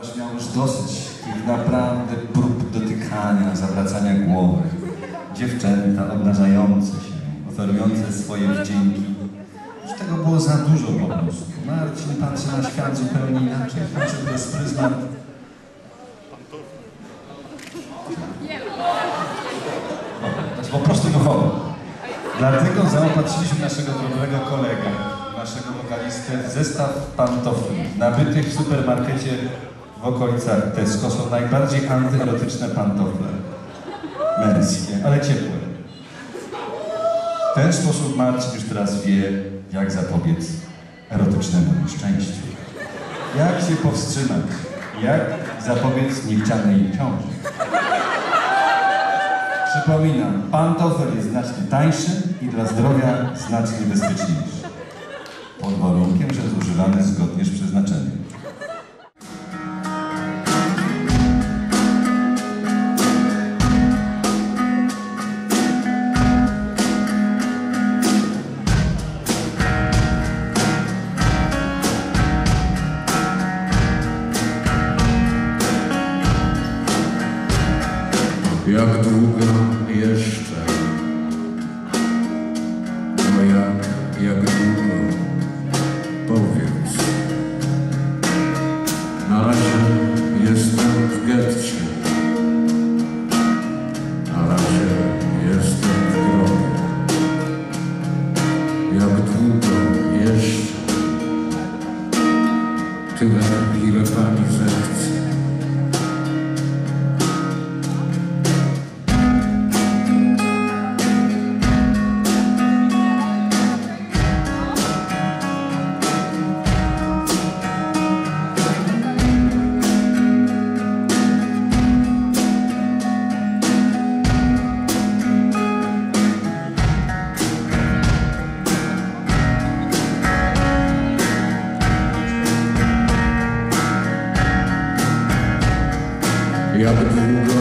ponieważ miał już dosyć tych naprawdę prób dotykania, zawracania głowy. Dziewczęta obnażające się, oferujące swoje wdzięki. Już tego było za dużo po prostu. Marcin patrzy na świat zupełnie inaczej. Patrzy przez pryzmat po prostu duchowe. Dlatego zaopatrzyliśmy naszego drobnego kolegę, naszego wokalistę w zestaw pantofli nabytych w supermarkecie w okolicach Tesco. Są najbardziej antyerotyczne pantofle. Męskie, ale ciepłe. W ten sposób Marcin już teraz wie, jak zapobiec erotycznemu nieszczęściu. Jak się powstrzymać? Jak zapobiec niechcianej ciąży? Przypominam, pantofel jest znacznie tańszy i dla zdrowia znacznie bezpieczniejszy. Pod warunkiem, że jest używany zgodnie z przeznaczeniem. Jak długo jeszcze? Jak długo jeszcze?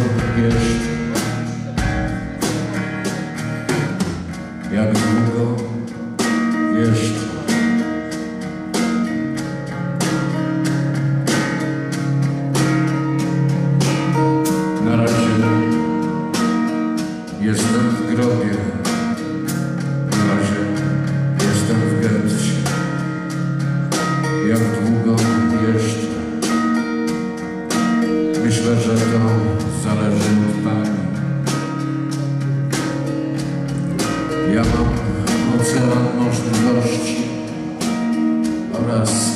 Myślę, że to zależy od Pani. Ja mam ocean możliwości oraz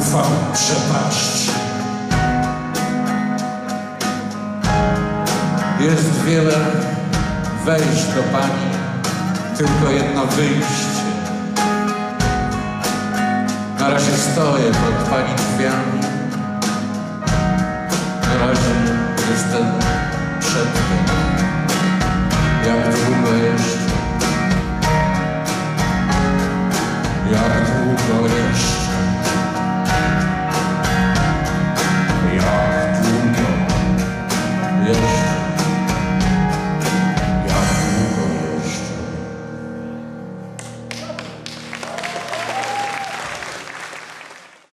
twarzy przepaść. Jest wiele wejść do Pani, tylko jedno wyjście. Na razie stoję pod Pani drzwiami, na razie jestem przed tym, jak długo jeszcze, jak długo jeszcze.